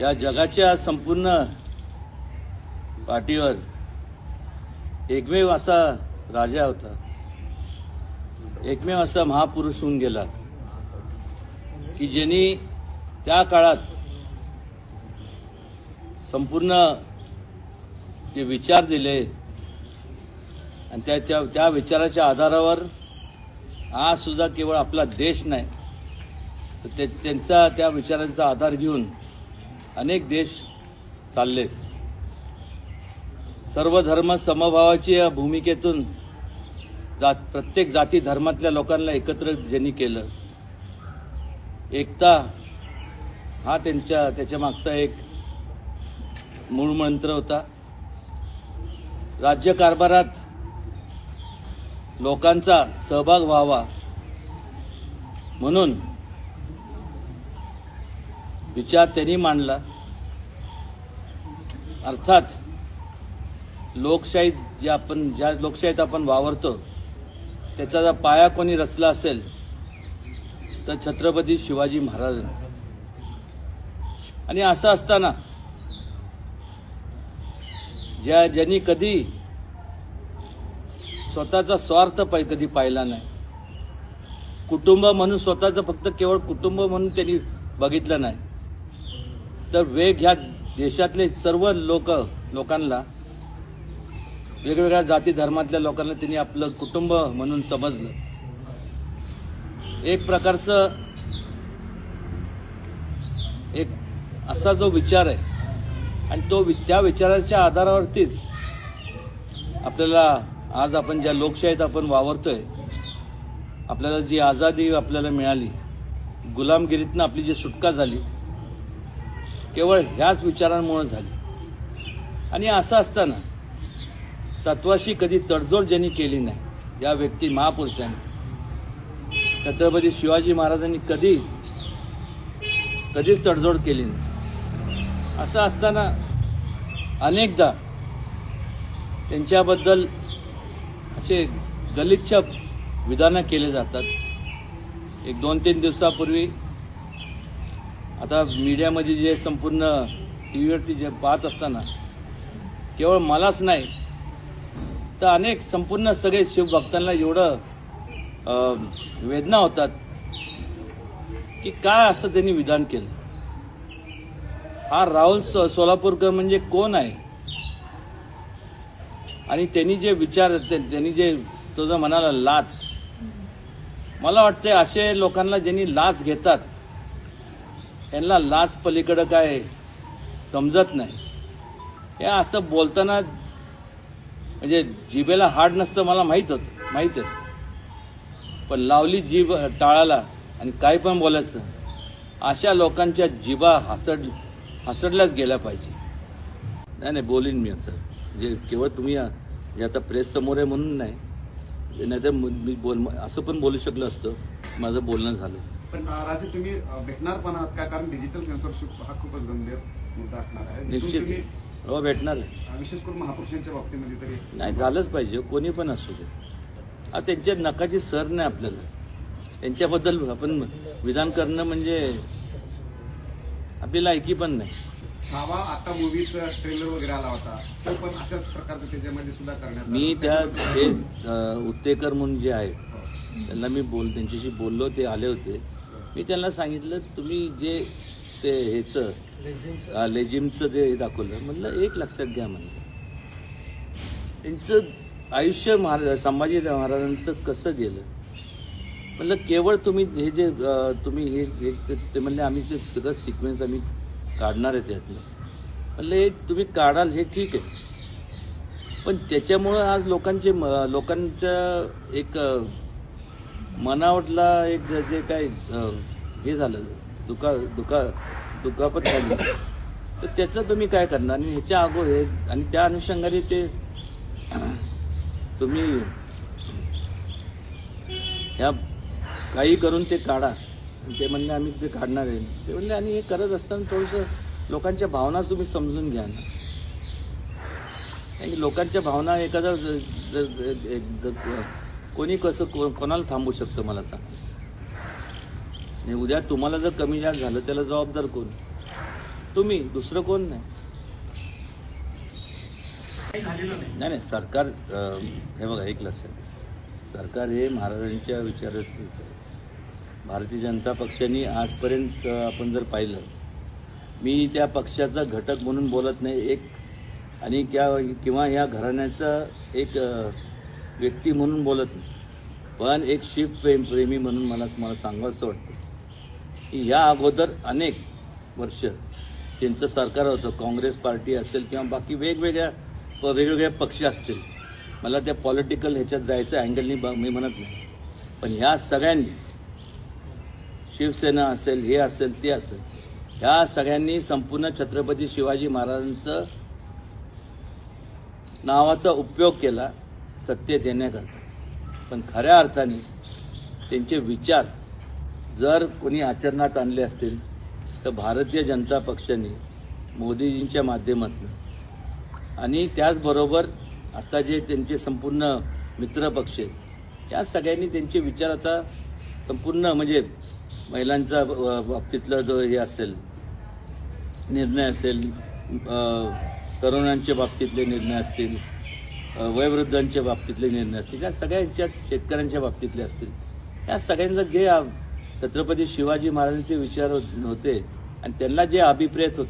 या जगाच्या संपूर्ण पाठीवर एकमेव असा राजा होता. एकमेव असा महापुरुष होऊन गेला. की ज्यांनी त्या काळात संपूर्ण जे विचार दिले आणि त्याच्या त्या विचाराच्या आधारावर आज सुद्धा केवळ आपला देश नाही तर ते त्यांचा त्या विचारांचा आधार घेऊन अनेक देश चालले. सर्व धर्म समभावाची या भूमिकेतून जात प्रत्येक जाती धर्मातल्या लोकांना एकत्र ज्यांनी केलं. एकता हा त्यांच्या त्याच्या मागचा एक मूळ मंत्र होता. राज्यकारभारात लोकांचा सहभाग व्हावा. म्हणून विचार त्यांनी मांडला. अर्थात लोकशाहीत जे आपण ज्या लोकशाहीत आपण वावरतो त्याचा जर पाया कोणी रचला असेल तर छत्रपती शिवाजी महाराजांनी आणि असं असताना ज्या ज्यांनी कधी स्वतःचा स्वार्थ पाय कधी पाहिला नाही. कुटुंब म्हणून स्वतःचं फक्त केवळ कुटुंब म्हणून त्यांनी बघितलं नाही. तर वेग ह्या देशातले सर्व लोक लोकांना वेगवेगळ्या जाती धर्मातल्या लोकांना त्यांनी आपलं कुटुंब म्हणून समजलं. एक प्रकारचं एक असा जो विचार आहे आणि तो त्या विचाराच्या आधारावरतीच आपल्याला आज आपण ज्या लोकशाहीत आपण वावरतोय आपल्याला जी आझादी आपल्याला मिळाली गुलामगिरीतनं आपली जी सुटका झाली केवळ ह्याच विचारांमुळे झाली. आणि असं असताना तत्वाशी कधी तडजोड ज्यांनी केली नाही या व्यक्ती महापुरुषांनी. छत्रपती शिवाजी महाराजांनी कधी कधीच तडजोड केली नाही. असं असताना अनेकदा त्यांच्याबद्दल असे गलिच्छ विधानं केले जातात. एक दोन तीन दिवसापूर्वी आता मीडियामध्ये जे संपूर्ण टी व्हीवरती जे पाहत असताना केवळ मलाच नाही तर अनेक संपूर्ण सगळे शिवभक्तांना एवढं वेदना होतात की काय असं त्यांनी विधान केलं. हा राहुल सो- सोलापूरकर म्हणजे कोण आहे? आणि त्यांनी जे विचार ते- त्यांनी जे तो जो म्हणाला लाच. मला वाटतं असे लोकांना ज्यांनी लाच घेतात यांना लाच पलीकडं काय समजत नाही. हे असं बोलताना म्हणजे जिभेला हाड नसतं मला माहीत होतं माहीत आहे. पण लावली जीभ टाळाला आणि काय पण बोलायचं अशा लोकांच्या जिभा हसड हसडल्याच गेल्या पाहिजे. नाही नाही बोलीन मी आता. म्हणजे केवळ तुम्ही हे आता प्रेस समोर आहे म्हणून नाही. नाही तर मी बोल असं पण बोलू शकलो असतं. माझं बोलणं झालं. पण राजे तुम्ही भेटणार पण आहात का? कारण डिजिटल सेन्सरशिप हा खूपच गंभीर मुद्दा असणार आहे. निश्चित हो भेटणार विशेष करून महापुरुषांच्या बाबतीमध्ये तरी नाही झालंच पाहिजे. कोणी पण असू दे. आता त्यांच्या नकाची सर नाही आपल्याला. त्यांच्याबद्दल आपण विधान करणं म्हणजे आपली लायकी पण नाही. छावा आता मूवीचा ट्रेलर वगैरे आला होता. तो पण अशाच प्रकारचं त्याच्यामध्ये सुद्धा करण्यात. मी त्या ते उत्तेकर म्हणून जे आहेत हो. त्यांना मी बोल त्यांच्याशी बोललो ते आले होते. मी त्यांना सांगितलं तुम्ही जे ते ह्याचं लेझिमचं जे हे दाखवलं म्हणलं एक लक्षात घ्या म्हणलं त्यांचं आयुष्य महाराज संभाजी महाराजांचं कसं गेलं? म्हणलं केवळ तुम्ही हे जे तुम्ही हे ते म्हणले आम्ही ते सगळं सिक्वेन्स आम्ही काढणार आहे त्यातलं म्हणलं हे तुम्ही काढाल हे ठीक आहे. पण त्याच्यामुळं आज लोकांचे लोकांच्या एक मनावटला एक जे- जे काय हे झालं दुखा दुखा दुखापत झाली तर त्याचं तुम्ही काय करणार? आणि ह्याच्या अगो हे आणि त्या अनुषंगाने ते तुम्ही ह्या काही करून ते काढा. ते म्हणले आम्ही ते काढणार आहे. ते म्हणले आणि हे करत असताना थोडंसं लोकांच्या भावना तुम्ही समजून घ्या ना. आणि लोकांच्या भावना एखादा एक- कोणी कसं को- कोणाला थांबू शकतं मला सांग? आणि उद्या तुम्हाला जर कमी जास्त झालं त्याला जबाबदार कोण? तुम्ही दुसरं कोण नाही. नाही नाही सरकार हे बघा एक लक्षात सरकार हे महाराजांच्या विचाराचं आहे. भारतीय जनता पक्षाने आजपर्यंत आपण जर पाहिलं मी त्या पक्षाचा घटक म्हणून बोलत नाही एक आणि क्या किंवा या घराण्याचा एक व्यक्ती म्हणून बोलत नाही. पण एक शिव प्रेम प्रेमी म्हणून मला तुम्हाला सांगावंसं वाटतं. की या अगोदर अनेक वर्ष त्यांचं सरकार होतं. काँग्रेस पार्टी असेल किंवा बाकी वेगवेगळ्या प- वेगवेगळ्या पक्ष असतील. मला त्या पॉलिटिकल ह्याच्यात जायचं अँगलनी बा मी म्हणत नाही. पण ह्या सगळ्यांनी शिवसेना असेल हे असेल ते असेल ह्या सगळ्यांनी संपूर्ण छत्रपती शिवाजी महाराजांचं नावाचा उपयोग केला. सत्य देण्याकरता. पण खऱ्या अर्थाने त्यांचे विचार जर कोणी आचरणात आणले असतील तर भारतीय जनता पक्षाने मोदीजींच्या माध्यमातून आणि त्याचबरोबर आता जे त्यांचे संपूर्ण मित्रपक्ष आहेत या सगळ्यांनी त्यांचे विचार आता संपूर्ण म्हणजे महिलांचा बाबतीतला जो हे असेल निर्णय असेल तरुणांच्या बाबतीतले निर्णय असतील वयोवृद्धांच्या बाबतीतले निर्णय असतील या सगळ्यांच्या शेतकऱ्यांच्या बाबतीतले असतील. या सगळ्यांचा जे छत्रपती शिवाजी महाराजांचे विचार होत- आणि त्यांना जे अभिप्रेत होत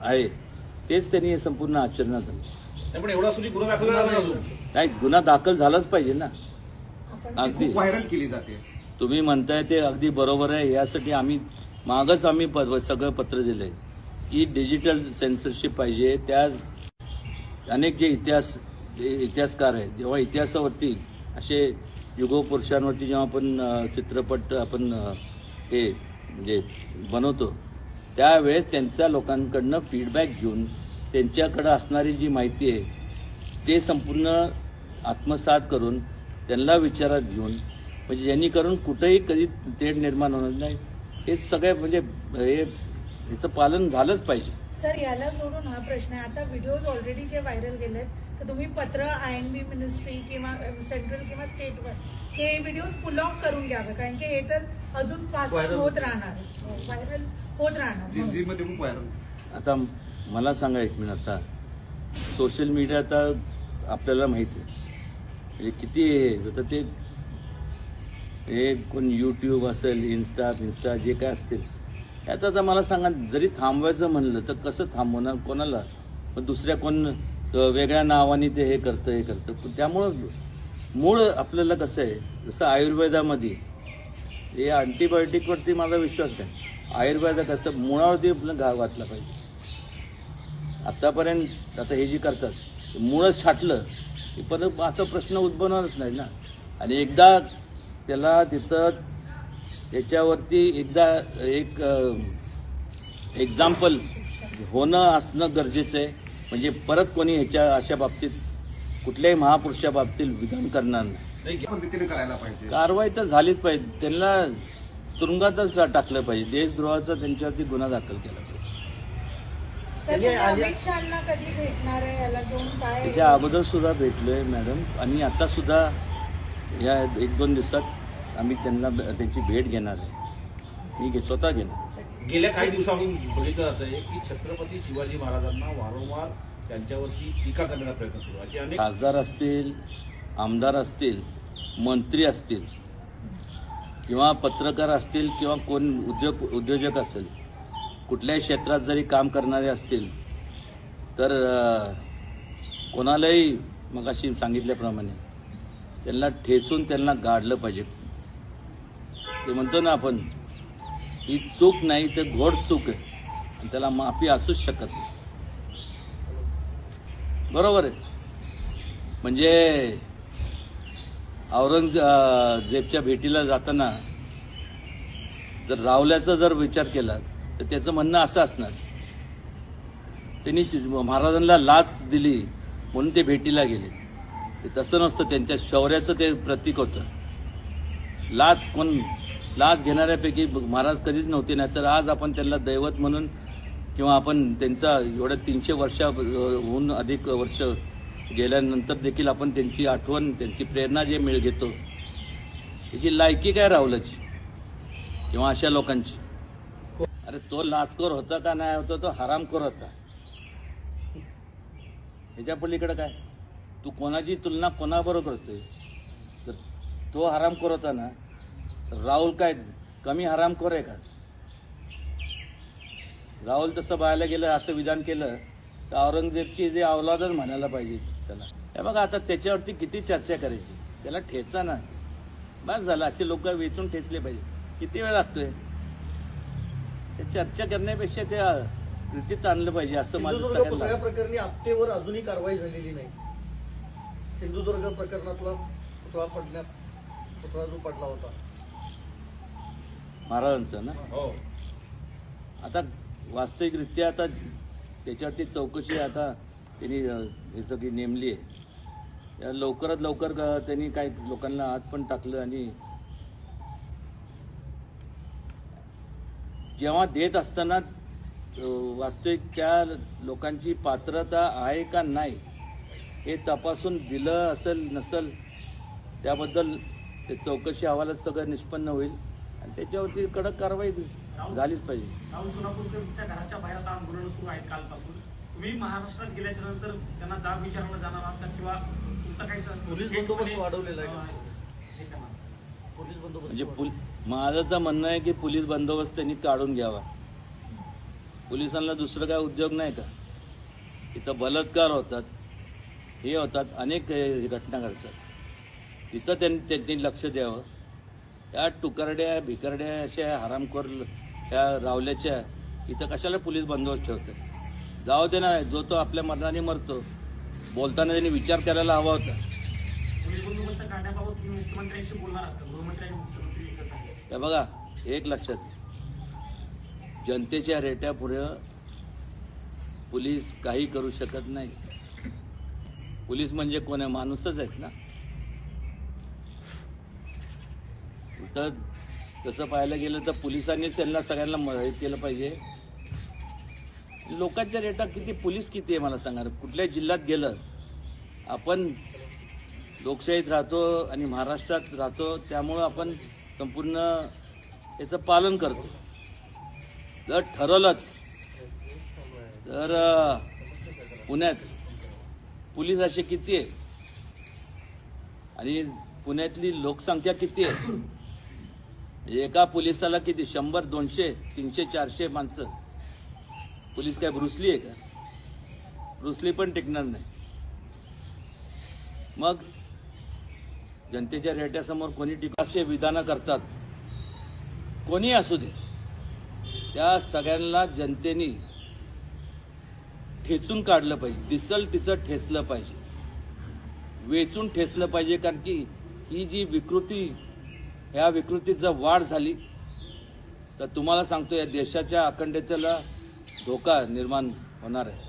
आहे तेच त्यांनी हे संपूर्ण आचरणात आणलं. नाही, पण एवढा असूनही गुन्हा दाखल झाला नाही अजून. नाही गुन्हा दाखल झालाच पाहिजे ना. अगदी. व्हायरल केली जाते. तुम्ही म्हणताय ते अगदी बरोबर आहे यासाठी आम्ही मागच आम्ही प- सगळं पत्र दिलंय. की डिजिटल सेन्सरशिप पाहिजे त्या अनेक जे इतिहास जे इतिहासकार आहेत जेव्हा इतिहासावरती असे युगपुरुषांवरती जेव्हा आपण चित्रपट आपण हे म्हणजे बनवतो त्यावेळेस त्यांच्या लोकांकडनं फीडबॅक घेऊन त्यांच्याकडं असणारी जी माहिती आहे ते संपूर्ण आत्मसात करून त्यांना विचारात घेऊन म्हणजे जेणेकरून कुठंही कधी तेढ निर्माण होणार नाही. हे सगळे म्हणजे हे याचं पालन झालंच पाहिजे. सर याला सोडून हा प्रश्न आहे. आता व्हिडिओज ऑलरेडी जे व्हायरल गेलेत तर तुम्ही पत्र आय एन बी मिनिस्ट्री किंवा सेंट्रल किंवा स्टेटवर हे व्हिडिओज पुल ऑफ करून घ्यावं कारण की हे तर अजून पास Viral होत राहणार. व्हायरल होत राहणार. जिंजीमध्ये खूप व्हायरल आता मला सांगा एक मिनिट आता. सोशल मीडिया आता आपल्याला माहिती आहे. म्हणजे किती हे आता ते हे कोण यूट्यूब असेल इन्स्टा इन्स्टा जे काय असतील यात आता मला सांगा जरी थांबवायचं म्हणलं तर कसं थांबवणार कोणाला? पण दुसऱ्या कोण वेगळ्या नावाने ते हे करतं हे करतं. पण त्यामुळं मूळ आपल्याला कसं आहे जसं आयुर्वेदामध्ये हे अँटीबायोटिकवरती माझा विश्वास नाही. आयुर्वेद कसं मुळावरती आपलं घा घातला पाहिजे. आत्तापर्यंत आता हे जे करतात मुळच छाटलं की परत असा प्रश्न उद्भवणारच नाही ना. आणि एकदा त्याला तिथं त्याच्यावरती एकदा एक एक्झाम्पल होणं असणं गरजेचं आहे. म्हणजे परत कोणी ह्याच्या अशा बाबतीत कुठल्याही महापुरुषा बाबतीत विधान करणार नाही. कारवाई तर झालीच पाहिजे. त्यांना तुरुंगातच टाकलं पाहिजे. देशद्रोहाचा त्यांच्यावरती गुन्हा दाखल केला पाहिजे. सर तुम्ही अमित शहाना कधी भेटणार आहे? याला घेऊन काय त्याच्या अगोदर सुद्धा भेटलोय मॅडम. आणि आता सुद्धा या एक दोन दिवसात आम्ही त्यांना त्यांची भेट घेणार आहे. मी घे- स्वतः घेणार. गेल्या काही दिवसांनी बघितलं जात आहे की छत्रपती शिवाजी महाराजांना वारंवार त्यांच्यावरती टीका करण्याचा प्रयत्न सुरू आहे. अशी अनेक खासदार असतील आमदार असतील मंत्री असतील किंवा पत्रकार असतील किंवा कोण उद्योग उद्योजक असेल कुठल्याही क्षेत्रात जरी काम करणारे असतील तर कोणालाही मग अशी सांगितल्याप्रमाणे त्यांना ठेचून त्यांना गाडलं पाहिजे. ते म्हणतो ना आपण ही चूक नाही तर घोड चूक आहे. आणि त्याला माफी असूच शकत नाही. बरोबर आहे. म्हणजे औरंगजेबच्या भेटीला जाताना जर रावल्याचा जर विचार केला तर त्याचं म्हणणं असं असणार. त्यांनी महाराजांना लाच दिली म्हणून ते भेटीला गेले. ते तसं नसतं त्यांच्या शौर्याचं ते प्रतीक होतं. लाच कोण लाच घेणाऱ्यापैकी महाराज कधीच नव्हते. नाही तर आज आपण त्यांना दैवत म्हणून किंवा आपण त्यांचा एवढ्या तीनशे वर्षाहून अधिक वर्ष गेल्यानंतर देखील आपण त्यांची आठवण त्यांची प्रेरणा जे मिळ घेतो त्याची लायकी काय राहुलची किंवा अशा लोकांची? अरे तो लाचखोर होता का नाही होता तो हरामखोर होता. ह्याच्या पलीकडे काय? तू कोणाची तुलना कोणाबरोबर करतोय तर तो हरामखोर होता ना राहुल काय कमी हरामखोर आहे का? राहुल तसं पाहायला गेलं असं विधान केलं तर औरंगजेबची जे अवलादच म्हणायला पाहिजे त्याला. हे बघा आता त्याच्यावरती किती चर्चा करायची? त्याला ठेचा ना. बस झालं असे लोक वेचून ठेचले पाहिजे. किती वेळ लागतोय? ते चर्चा करण्यापेक्षा त्या कृतीत आणलं पाहिजे असं माझं प्रकरणी आपटेवर अजूनही कारवाई झालेली नाही. सिंधुदुर्ग प्रकरणातला पुतळा पडण्यात पुतळा जो पडला होता. महाराजांचं ना? हो. आता वास्तविकरित्या आता त्याच्यावरती चौकशी आता त्यांनी हे सगळी नेमली आहे. त्या लवकरात लवकर अं, त्यांनी काही लोकांना आत पण टाकलं आणि जेव्हा देत असताना वास्तविक त्या लोकांची पात्रता आहे का नाही हे तपासून दिलं असेल नसेल त्याबद्दल ते चौकशी अहवालात सगळं निष्पन्न होईल. आणि त्याच्यावरती कडक कारवाई झालीच पाहिजे. राहुल तुमच्या घराच्या बाहेर आता आंदोलन सुरू आहेत कालपासून. तुम्ही महाराष्ट्रात गेल्याच्यानंतर त्यांना जाब विचारला जाणार आहात का? किंवा तुमचा काही स- पोलीस बंदोबस्त वाढवलेला आहे का? अं. पोलीस बंदोबस्त म्हणजे पुल माझं तर म्हणणं आहे की पोलीस बंदोबस्त त्यांनी काढून घ्यावा. पोलिसांना दुसरं काय उद्योग नाही का? इथं बलात्कार होतात हे होतात अनेक हे घटना घडतात. तिथं त्यांनी त्यांनी लक्ष द्यावं. या टुकारड्या भिकारड्या अशा हरामखोर त्या रावल्याच्या इथं कशाला पोलीस बंदोबस्त ठेवतात जाऊ दे ना जो तो आपल्या मरणाने मरतो. बोलताना त्यांनी विचार करायला हवा होता. हे बघा एक लक्षात. जनतेच्या रेट्यापुढे पोलीस काही करू शकत नाही. पोलीस म्हणजे कोण आहे? माणूसच आहेत ना? तर तसं पाहायला गेलं तर पोलिसांनीच त्यांना सगळ्यांना मदत केलं पाहिजे. लोकांच्या रेटात किती पोलीस किती आहे मला सांगा. कुठल्या जिल्ह्यात गेलं आपण लोकशाहीत राहतो आणि महाराष्ट्रात राहतो त्यामुळं आपण संपूर्ण याचं पालन करतो. जर ठरवलंच तर पुण्यात पोलीस असे किती आहे? आणि पुण्यातली लोकसंख्या किती आहे? एका पोलिसाला किती? शंभर दोनशे तीनशे चारशे माणसं. पोलीस काय ब्रुसली आहे का? ब्रुसली पण टिकणार नाही. मग जनतेच्या रेट्यासमोर कोणी टीका विधानं करतात? कोणी असू दे. त्या सगळ्यांना जनतेने ठेचून काढलं पाहिजे. दिसल तिचं ठेचलं पाहिजे. वेचून ठेचलं पाहिजे कारण की ही जी विकृती ह्या विकृतीत जर वाढ झाली तर तुम्हाला सांगतो या देशाच्या अखंडतेला धोका निर्माण होणार आहे.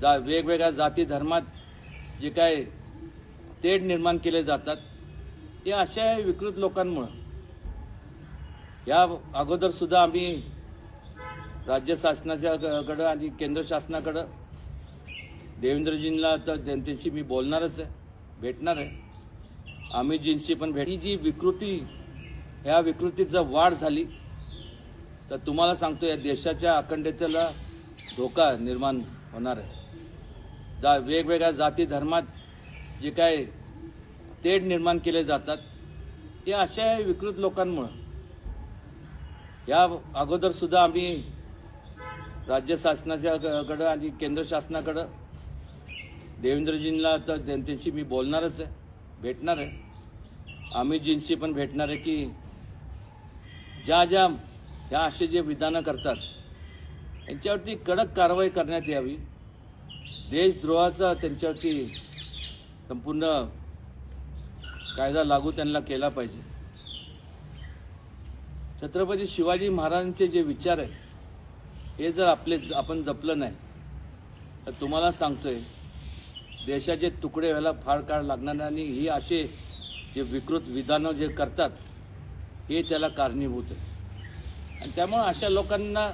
जा वेगवेगळ्या जाती धर्मात जे काय तेढ निर्माण केले जातात ते अशा विकृत लोकांमुळं. या अगोदर सुद्धा आम्ही राज्य शासनाच्या कडं आणि केंद्र शासनाकडं देवेंद्रजींना तर जनतेशी मी बोलणारच आहे भेटणार आहे. अमितजींची पण भेट ही जी विकृती ह्या विकृतीत जर वाढ झाली तर तुम्हाला सांगतो या देशाच्या अखंडतेला धोका निर्माण होणार आहे. जा वेगवेगळ्या जाती धर्मात जे काय तेढ निर्माण केले जातात हे अशा विकृत लोकांमुळं. या अगोदर सुद्धा आम्ही राज्य शासनाच्याकडं आणि केंद्र शासनाकडं देवेंद्रजींना तर त्यांच्याशी मी बोलणारच आहे. भेटणार आहे. अमितजींशी पण भेटणार आहे की ज्या ज्या ह्या असे जे विधानं करतात यांच्यावरती कडक कारवाई करण्यात यावी. देशद्रोहाचा त्यांच्यावरती संपूर्ण कायदा लागू त्यांना केला पाहिजे. छत्रपती शिवाजी महाराजांचे जे विचार आहेत हे जर आपले आपण जपलं नाही तर तुम्हाला सांगतोय देशाचे तुकडे व्हायला फार काळ लागणार नाही आणि ही असे जे विकृत विधानं जे करतात हे त्याला कारणीभूत आहे. आणि त्यामुळं अशा लोकांना